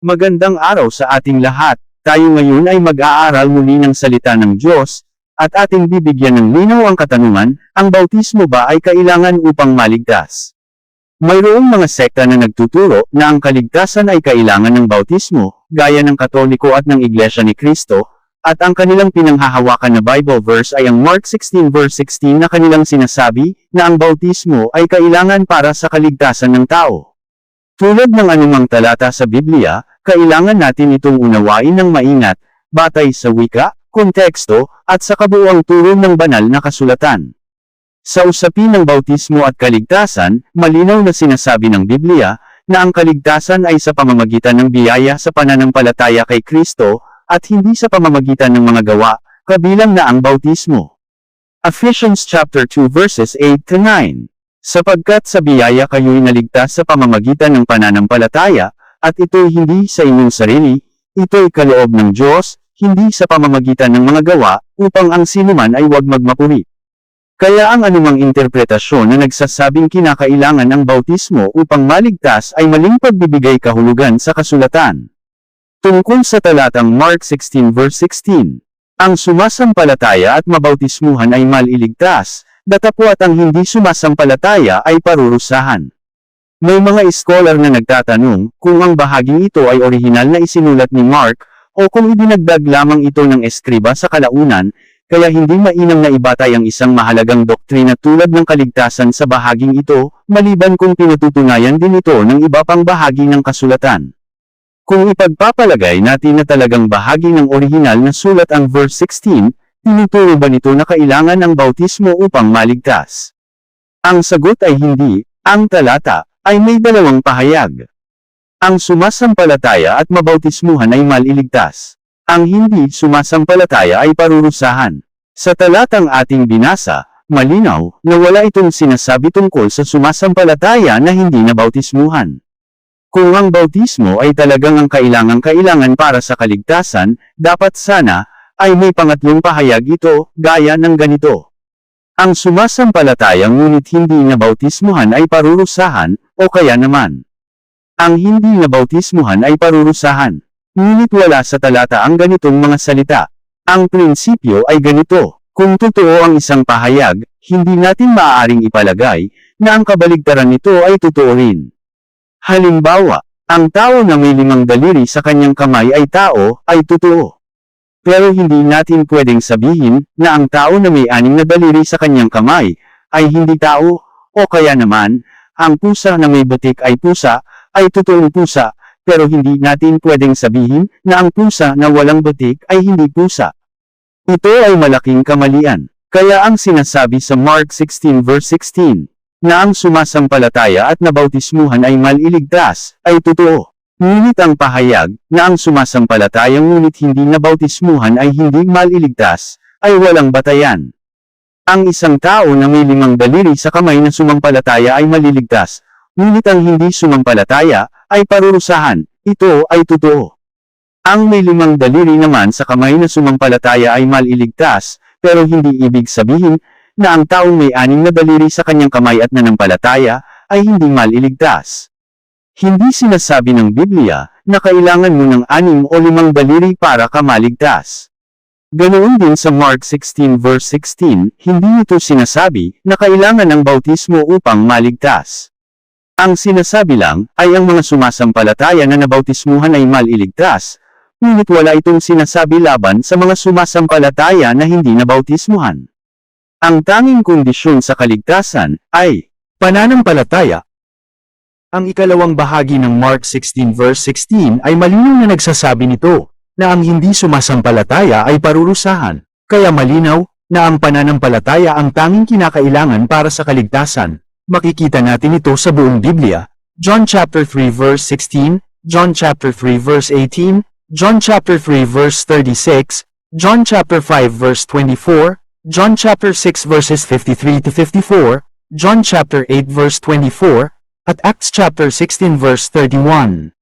Magandang araw sa ating lahat. Tayo ngayon ay mag-aaral muli ng salita ng Diyos, at ating bibigyan ng linaw ang katanungan, ang bautismo ba ay kailangan upang maligtas? Mayroong mga sekta na nagtuturo na ang kaligtasan ay kailangan ng bautismo, gaya ng Katoliko at ng Iglesia ni Kristo, at ang kanilang pinanghahawakan na Bible verse ay ang Mark 16 verse 16 na kanilang sinasabi na ang bautismo ay kailangan para sa kaligtasan ng tao. Tulad ng anumang talata sa Biblia, kailangan natin itong unawain ng maingat, batay sa wika, konteksto, at sa kabuuang turo ng banal na kasulatan. Sa usapin ng bautismo at kaligtasan, malinaw na sinasabi ng Biblia, na ang kaligtasan ay sa pamamagitan ng biyaya sa pananampalataya kay Kristo, at hindi sa pamamagitan ng mga gawa, kabilang na ang bautismo. Ephesians chapter 2 verses 8 to 9. Sapagkat sa biyaya kayo'y naligtas sa pamamagitan ng pananampalataya, at ito'y hindi sa inyong sarili, ito'y kaloob ng Diyos, hindi sa pamamagitan ng mga gawa, upang ang sinuman ay huwag magmapuri. Kaya ang anumang interpretasyon na nagsasabing kinakailangan ang bautismo upang maligtas ay maling pagbibigay kahulugan sa kasulatan. Tungkol sa talatang Mark 16 verse 16, ang sumasampalataya at mabautismuhan ay maliligtas, datapwat ang hindi sumasampalataya ay parurusahan. May mga scholar na nagtatanong kung ang bahaging ito ay orihinal na isinulat ni Mark, o kung idinagdag lamang ito ng eskriba sa kalaunan, kaya hindi mainam na ibatay ang isang mahalagang doktrina tulad ng kaligtasan sa bahaging ito, maliban kung pinatutunayan din ito ng iba pang bahagi ng kasulatan. Kung ipagpapalagay natin na talagang bahagi ng orihinal na sulat ang verse 16, tinuturo ba nito na kailangan ang bautismo upang maligtas? Ang sagot ay hindi, ang talata, ay may dalawang pahayag. Ang sumasampalataya at mabautismuhan ay maliligtas. Ang hindi sumasampalataya ay parurusahan. Sa talatang ating binasa, malinaw, na wala itong sinasabi tungkol sa sumasampalataya na hindi nabautismuhan. Kung ang bautismo ay talagang ang kailangang-kailangan para sa kaligtasan, dapat sana, ay may pangatlong pahayag ito, gaya ng ganito. Ang sumasampalataya ngunit hindi nabautismuhan ay parurusahan, o kaya naman. Ang hindi nabautismuhan ay parurusahan. Ngunit wala sa talata ang ganitong mga salita. Ang prinsipyo ay ganito. Kung totoo ang isang pahayag, hindi natin maaaring ipalagay, na ang kabaligtaran nito ay totoo rin. Halimbawa, ang tao na may limang daliri sa kanyang kamay ay tao, ay totoo. Pero hindi natin pwedeng sabihin, na ang tao na may anim na daliri sa kanyang kamay, ay hindi tao, o kaya naman, ang pusa na may butik ay pusa, ay totoong pusa, pero hindi natin pwedeng sabihin, na ang pusa na walang butik ay hindi pusa. Ito ay malaking kamalian. Kaya ang sinasabi sa Mark 16 verse 16, na ang sumasampalataya at nabautismuhan ay maliligtas, ay totoo. Ngunit ang pahayag, na ang sumasampalatayang ngunit hindi nabautismuhan ay hindi maliligtas, ay walang batayan. Ang isang tao na may limang daliri sa kamay na sumampalataya ay maliligtas, ngunit ang hindi sumampalataya, ay parurusahan, ito ay totoo. Ang may limang daliri naman sa kamay na sumampalataya ay maliligtas, pero hindi ibig sabihin, na ang taong may anim na daliri sa kanyang kamay at nanampalataya, ay hindi maliligtas. Hindi sinasabi ng Biblia, na kailangan mo ng anim o limang daliri para ka maligtas. Ganoon din sa Mark 16 verse 16, hindi ito sinasabi, na kailangan ng bautismo upang maligtas. Ang sinasabi lang, ay ang mga sumasampalataya na nabautismuhan ay maliligtas, ngunit wala itong sinasabi laban sa mga sumasampalataya na hindi nabautismuhan. Ang tanging kondisyon sa kaligtasan, ay, pananampalataya. Ang ikalawang bahagi ng Mark 16 verse 16 ay malinaw na nagsasabi nito, na ang hindi sumasampalataya ay parurusahan, kaya malinaw, na ang pananampalataya ang tanging kinakailangan para sa kaligtasan. Makikita natin ito sa buong Biblia, John chapter 3 verse 16, John chapter 3 verse 18, John chapter 3 verse 36, John chapter 5 verse 24, John chapter 6 verses 53 to 54, John chapter 8 verse 24, at Acts chapter 16 verse 31.